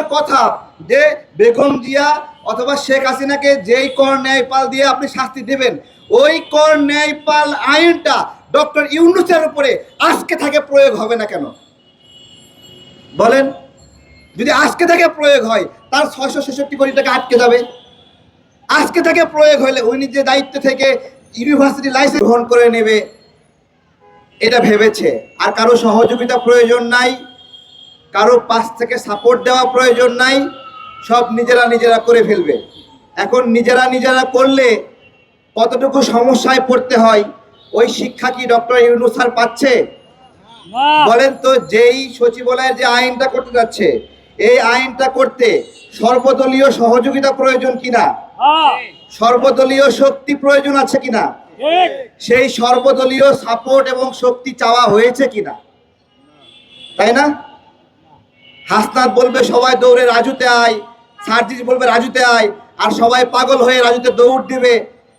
আমার কথা যে বেগম জিয়া অথবা শেখ হাসিনাকে যেই কর ন্যায় পাল দিয়ে আপনি শাস্তি দেবেন, ওই কর ন্যায় পাল আইনটা ডক্টর ইউনুসের উপরে আজকে থেকে প্রয়োগ হবে না কেন? বলেন, যদি আজকে থেকে প্রয়োগ হয়, তার ছয়শো ছেষট্টি কোটি টাকা আটকে যাবে। আজকে থেকে প্রয়োগ হলে উনি যে দায়িত্ব থেকে ইউনিভার্সিটি লাইসেন্স গ্রহণ করে নেবে, এটা ভেবেছে। আর কারও সহযোগিতা প্রয়োজন নাই। কারও পাশ থেকে সাপোর্ট দেওয়া প্রয়োজন নাই সব নিজেরা নিজেরা করে ফেলবে। এখন নিজেরা নিজেরা করলে কতটুকু সমস্যায় পড়তে হয় ওই শিক্ষা কি ডক্টর ইউনুস স্যার পাচ্ছে? বলেন তো যেই সচিবালয়ের যে আইনটা করতে যাচ্ছে এই আইনটা করতে সর্বদলীয় সহযোগিতা প্রয়োজন কিনা? সর্বদলীয় শক্তি প্রয়োজন আছে কিনা? সেই সর্বদলীয় সাপোর্ট এবং শক্তি চাওয়া হয়েছে কিনা? তাই না? হাসনাত বলবে সবাই দৌড়ে রাজুতে আয়। সার্জিস বলবে রাজুতে আয়। আর সবাই পাগল হয়ে রাজুতে দৌড় দিবে।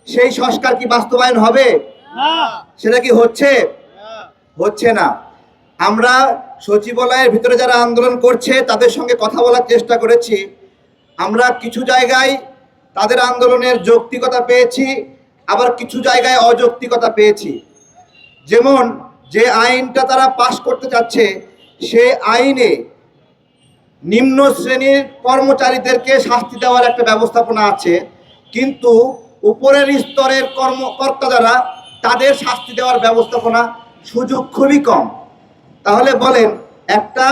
সেই সংস্কার কি বাস্তবায়ন হবে? সেটা কি হচ্ছে? হচ্ছে না। আমরা সচিবালয়ের ভিতরে যারা আন্দোলন করছে তাদের সঙ্গে কথা বলার চেষ্টা করেছি। আমরা কিছু জায়গায় তাদের আন্দোলনের যৌক্তিকতা পেয়েছি আবার কিছু জায়গায় অযৌক্তিকতা পেয়েছি। যেমন যে আইনটা তারা পাশ করতে চাচ্ছে সে আইনে নিম্ন শ্রেণির কর্মচারীদেরকে শাস্তি দেওয়ার একটা ব্যবস্থাপনা আছে, কিন্তু উপরের স্তরের কর্মকর্তা যারা তাদের শাস্তি দেওয়ার ব্যবস্থাপনা সুযোগ খুবই কম। তাহলে বলেন, একটা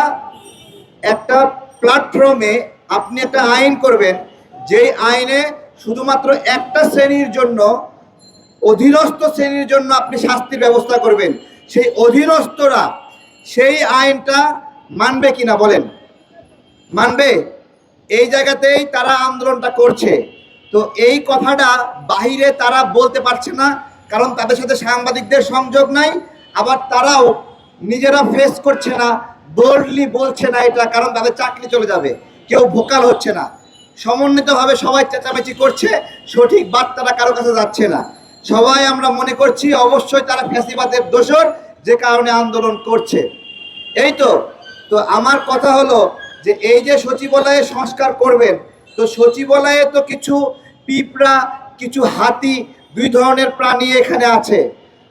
একটা প্ল্যাটফর্মে আপনি একটা আইন করবেন, যেই আইনে শুধুমাত্র একটা শ্রেণির জন্য, অধীনস্থ শ্রেণির জন্য আপনি শাস্তির ব্যবস্থা করবেন। সেই অধীনস্থরা সেই আইনটা মানবে কিনা বলেন। মানবে? এই জায়গাতেই তারা আন্দোলনটা করছে। তো এই কথাটা বাহিরে তারা বলতে পারছে না, কারণ তাদের সাথে সাংবাদিকদের সংযোগ নাই, আবার তারাও নিজেরা ফেস করছে না বোল্ডলি বলছে না এটা, কারণ তাদের চাকরি চলে যাবে, কেউ ভোকাল হচ্ছে না। সমন্বিতভাবে সবাই চেঁচামেচি করছে, সঠিক বার্তাটা কারও কাছে যাচ্ছে না। সবাই আমরা মনে করছি অবশ্যই তারা ফ্যাসিবাদের দোষর, যে কারণে আন্দোলন করছে। এই তো তো আমার কথা হলো যে এই যে সচিবালয়ে সংস্কার করবেন তো সচিবালয়ে তো কিছু পিঁপড়া কিছু হাতি দুই ধরনের প্রাণী এখানে আছে।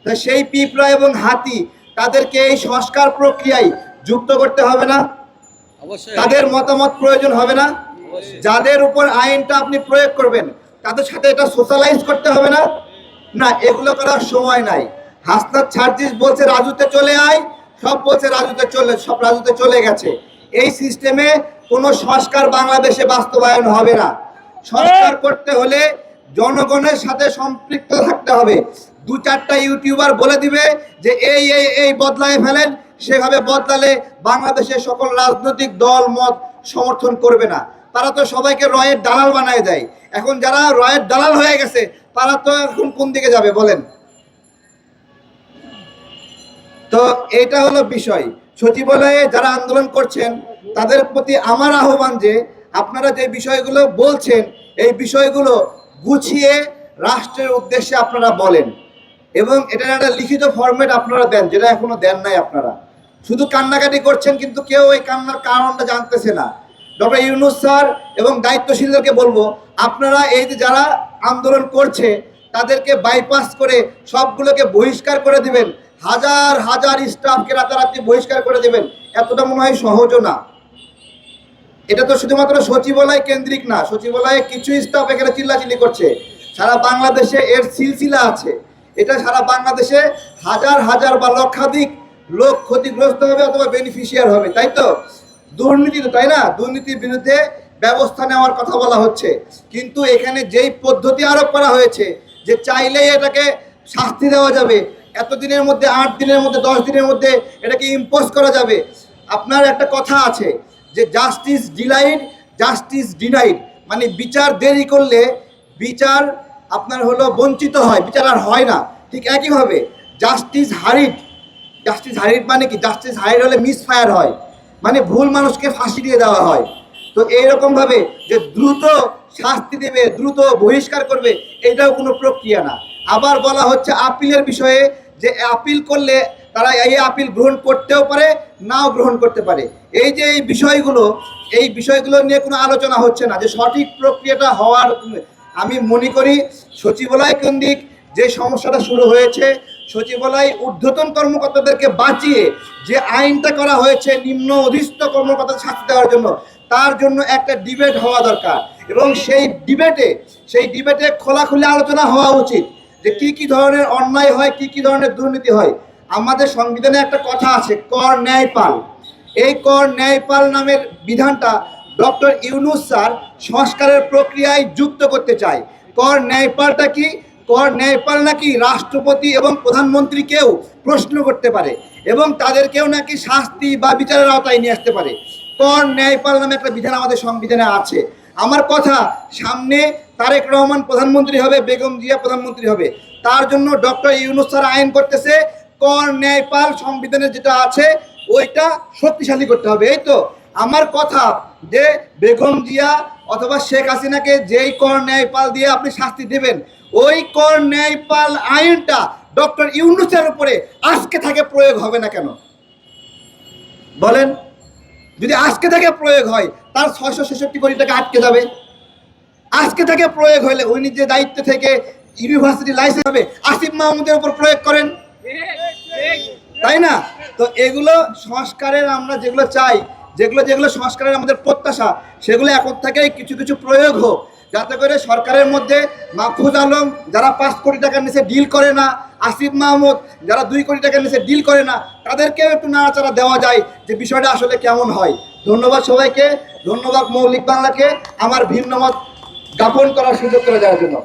তা সেই পিঁপড়া এবং হাতি তাদেরকে এই সংস্কার প্রক্রিয়ায় যুক্ত করতে হবে না? তাদের মতামত প্রয়োজন হবে না? যাদের উপর আইনটা আপনি প্রয়োগ করবেন তাদের সাথে এটা সোশ্যালাইজ করতে হবে না? না এগুলো করার সময় নাই। হাসনাত ছার্জিস বলছে রাজুতে চলে আয়। সব বলছে রাজুতে চলে সব রাজুতে চলে গেছে। এই সিস্টেমে কোনো সংস্কার বাংলাদেশে বাস্তবায়ন হবে না। সংস্কার করতে হলে জনগণের সাথে সম্পৃক্ত থাকতে হবে। দু চারটা ইউটিউবার বলে দিবে যে এই এই এই বদলায় ফেলেন, সেভাবে বদলালে বাংলাদেশের সকল রাজনৈতিক দল, মত সমর্থন করবে না। তারা তো সবাইকে রয়ের দালাল বানায় দেয়। এখন যারা রয়ের দালাল হয়ে গেছে, তারা তো এখন কোন দিকে যাবে বলেন? তো এটা হলো বিষয়। সচিবালয়ে যারা আন্দোলন করছেন, তাদের প্রতি আমার আহ্বান যে আপনারা যে বিষয়গুলো বলছেন, এই বিষয়গুলো গুছিয়ে রাষ্ট্রের উদ্দেশ্যে আপনারা বলেন। এবং এটার একটা লিখিত ফরম্যাট আপনারা দেন, যেটা এখনও দেন নাই আপনারা। শুধু কান্নাকাটি করছেন, কিন্তু কেউ এই কান্নার কারণটা জানতেছে না। ডক্টর ইউনুস স্যার এবং দায়িত্বশীলদেরকে বলব, আপনারা এই যে যারা আন্দোলন করছে, তাদেরকে বাইপাস করে সবগুলোকে বহিষ্কার করে দিবেন। হাজার হাজার স্টাফকে রাতারাতি বহিষ্কার করে দেবেন। এতটা মনে হয় সহজও না। এটা তো শুধুমাত্র সচিবালয় কেন্দ্রিক না, সচিবালয়ে কিছু স্টাফ এখানে চিল্লাচিল্লি করছে। সারা বাংলাদেশে এর সিলসিলা আছে। এটা সারা বাংলাদেশে হাজার হাজার বা লক্ষাধিক লোক ক্ষতিগ্রস্ত হবে অথবা বেনিফিশিয়ার হবে, তাই তো? দুর্নীতি তো, তাই না? দুর্নীতির বিরুদ্ধে ব্যবস্থা নেওয়ার কথা বলা হচ্ছে। কিন্তু এখানে যেই পদ্ধতি আরোপ করা হয়েছে, যে চাইলেই এটাকে শাস্তি দেওয়া যাবে এতদিনের মধ্যে, আট দিনের মধ্যে, দশ দিনের মধ্যে এটাকে ইম্পোজ করা যাবে। আপনার একটা কথা আছে যে জাস্টিস ডিলাইড জাস্টিস ডিনাইড মানে বিচার দেরি করলে বিচার আপনার হলো বঞ্চিত হয়, বিচার আর হয় না। ঠিক একইভাবে জাস্টিস হারিড জাস্টিস হারিড মানে কি? জাস্টিস হারিড হলে মিসফায়ার হয় মানে ভুল মানুষকে ফাঁসি দিয়ে দেওয়া হয়। তো এইরকম ভাবে যে দ্রুত শাস্তি দেবে, দ্রুত বহিষ্কার করবে, এটাও কোনো প্রক্রিয়া না। আবার বলা হচ্ছে, আপিলের বিষয়ে যে আপিল করলে তারা এই আপিল গ্রহণ করতেও পারে, নাও গ্রহণ করতে পারে। এই যে এই বিষয়গুলো এই বিষয়গুলো নিয়ে কোনো আলোচনা হচ্ছে না। যে সঠিক প্রক্রিয়াটা হওয়ার, আমি মনে করি সচিবালয় কেন্দ্রিক যে সমস্যাটা শুরু হয়েছে, সচিবালয় ঊর্ধ্বতন কর্মকর্তাদেরকে বাঁচিয়ে যে আইনটা করা হয়েছে, নিম্ন অধীস্থ কর্মকর্তা শাস্তি দেওয়ার জন্য, তার জন্য একটা ডিবেট হওয়া দরকার। এবং সেই ডিবেটে সেই ডিবেটে খোলাখুলি আলোচনা হওয়া উচিত। যে কি কি ধরনের অন্যায় হয়, কি কি ধরনের দুর্নীতি হয়, আমাদের সংবিধানে একটা কথা আছে, কর ন্যায়পাল এই কর ন্যায়পাল নামের বিধানটা ডক্টর ইউনুস স্যার সংস্কারের প্রক্রিয়ায় যুক্ত করতে চায়। কর ন্যায়পালটা কি? কর ন্যায়পাল নাকি রাষ্ট্রপতি এবং প্রধানমন্ত্রীকেও প্রশ্ন করতে পারে এবং তাদেরকেও নাকি শাস্তি বা বিচারের আওতায় নিয়ে আসতে পারে। কর ন্যায়পাল নামে একটা বিধান আমাদের সংবিধানে আছে। আমার কথা সামনে তারেক রহমান প্রধানমন্ত্রী হবে, বেগম জিয়া প্রধানমন্ত্রী হবে। তার জন্য ডক্টর ইউনুস স্যার আইন করতেছে, কর ন্যায়পাল সংবিধানে যেটা আছে, ওইটা শক্তিশালী করতে হবে। এই তো, আমার কথা যে বেগম জিয়া অথবা শেখ হাসিনাকে যেই কর ন্যায়পাল দিয়ে আপনি শাস্তি দেবেন, ওই কর ন্যায়পাল আইনটা ডক্টর ইউনুসের উপরে আজকে থাকে প্রয়োগ হবে না কেন? বলেন। যদি আজকে থেকে প্রয়োগ হয়, তার ছয়শো ছেষট্টি কোটি টাকা আটকে যাবে। আজকে থেকে প্রয়োগ হলে উনি যে দায়িত্ব থেকে ইউনিভার্সিটি লাইসেন্স হবে, আসিফ মাহমুদের উপর প্রয়োগ করেন। তাই না? তো এগুলো সংস্কারের আমরা যেগুলো চাই, যেগুলো যেগুলো সংস্কারের আমাদের প্রত্যাশা, সেগুলো এখন থেকেই কিছু কিছু প্রয়োগ হোক। যাতে করে সরকারের মধ্যে মাহফুজ আলম, যারা পাঁচ কোটি টাকার নিচে ডিল করে না আসিফ মাহমুদ, যারা দুই কোটি টাকার নিচে ডিল করে না, তাদেরকেও একটু নাড়াচাড়া দেওয়া যায় যে বিষয়টা আসলে কেমন হয়। ধন্যবাদ সবাইকে, ধন্যবাদ মৌলিক বাংলাকে, আমার ভিন্ন মত জ্ঞাপন করার সুযোগ করে দেওয়ার জন্য।